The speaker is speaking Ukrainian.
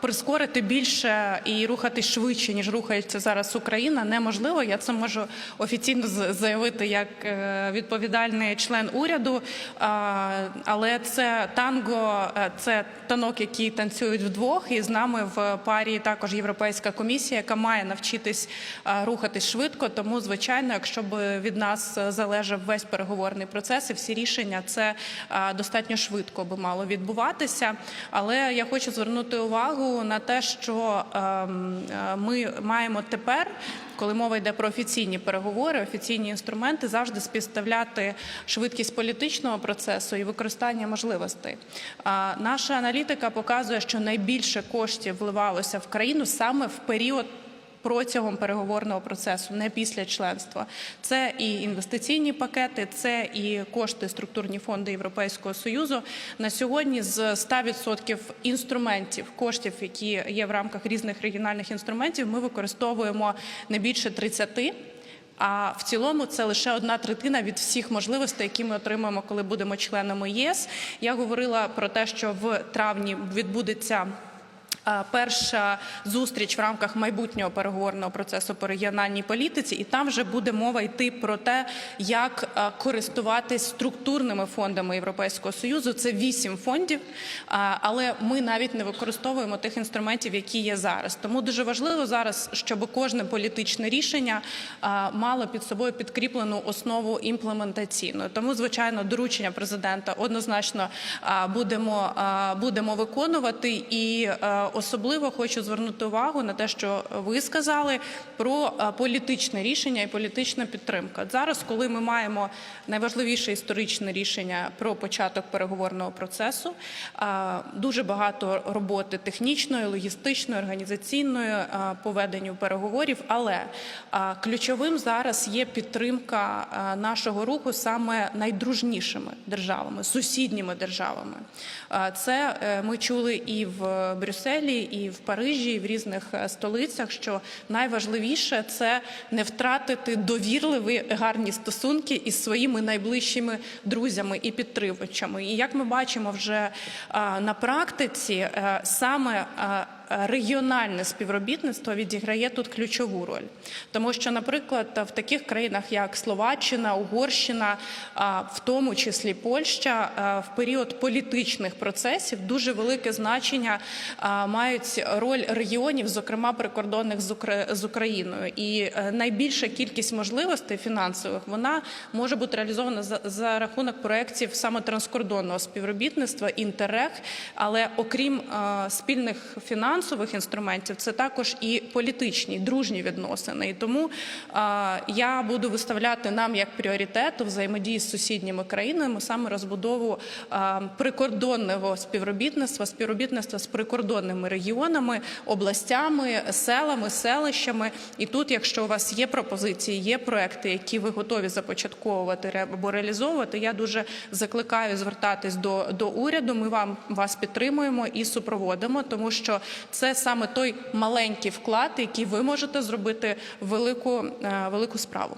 прискорити більше і рухати швидше, ніж рухається зараз Україна, неможливо. Я це можу офіційно заявити як е, відповідальний член уряду. Але це танго, е, це танок, який танцюють вдвох, і з нами в парі також Європейська комісія, яка має навчитись е, рухатись швидко. Тому, звичайно, якщо б від нас залежав весь переговорний процес і всі рішення, це достатньо швидко би мало відбуватися. Але я хочу звернути увагу на те, що ем, е, ми маємо тепер, коли мова йде про офіційні переговори, офіційні інструменти, завжди співставляти швидкість політичного процесу і використання можливостей. Наша аналітика показує, що найбільше коштів вливалося в країну саме в період. Протягом переговорного процесу, не після членства, це і інвестиційні пакети, це і кошти структурні фонди Європейського союзу. На сьогодні з 100% інструментів коштів, які є в рамках різних регіональних інструментів, ми використовуємо не більше 30%. А в цілому це лише одна третина від всіх можливостей, які ми отримаємо, коли будемо членами ЄС. Я говорила про те, що в травні відбудеться. Перша зустріч в рамках майбутнього переговорного процесу по регіональній політиці, і там вже буде мова йти про те, як користуватись структурними фондами Європейського союзу. Це вісім фондів, але ми навіть не використовуємо тих інструментів, які є зараз. Тому дуже важливо зараз, щоб кожне політичне рішення мало під собою підкріплену основу імплементаційну. Тому, звичайно, доручення президента однозначно будемо, будемо виконувати. І а, особливо хочу звернути увагу на те, що ви сказали про політичне рішення і політична підтримка. Зараз, коли ми маємо найважливіше історичне рішення про початок переговорного процесу, дуже багато роботи технічної, логістичної, організаційної а, по переговорів. Але ключовим зараз є підтримка нашого руху саме найдружнішими державами, сусідніми державами. Це е, ми чули і в Брюсселі, і в Парижі, і в різних е, столицях. Що найважливіше це не втратити довірливі гарні стосунки із своїми найближчими друзями і підтримувачами. І як ми бачимо вже на практиці, е, саме регіональне співробітництво відіграє тут ключову роль, тому що, наприклад, в таких країнах, як Словаччина, Угорщина, в тому числі Польща, в період політичних процесів дуже велике значення мають роль регіонів, зокрема прикордонних з Україною, і е, найбільша кількість можливостей фінансових вона може бути реалізована за, за рахунок проєктів саме транскордонного співробітництва інтеррег. Але окрім е, спільних фінансових інструментів, це також і політичні, дружні відносини. І тому я буду виставляти нам як пріоритет у взаємодії з сусідніми країнами саме розбудову прикордонного співробітництва, співробітництва з прикордонними регіонами, областями, селами, селищами. І тут, якщо у вас є пропозиції, є проекти, які ви готові започатковувати або реалізовувати, я дуже закликаю звертатись до, до уряду. Ми вам вас підтримуємо і супроводимо, тому що це саме той маленький вклад, який ви можете зробити велику, е, велику справу.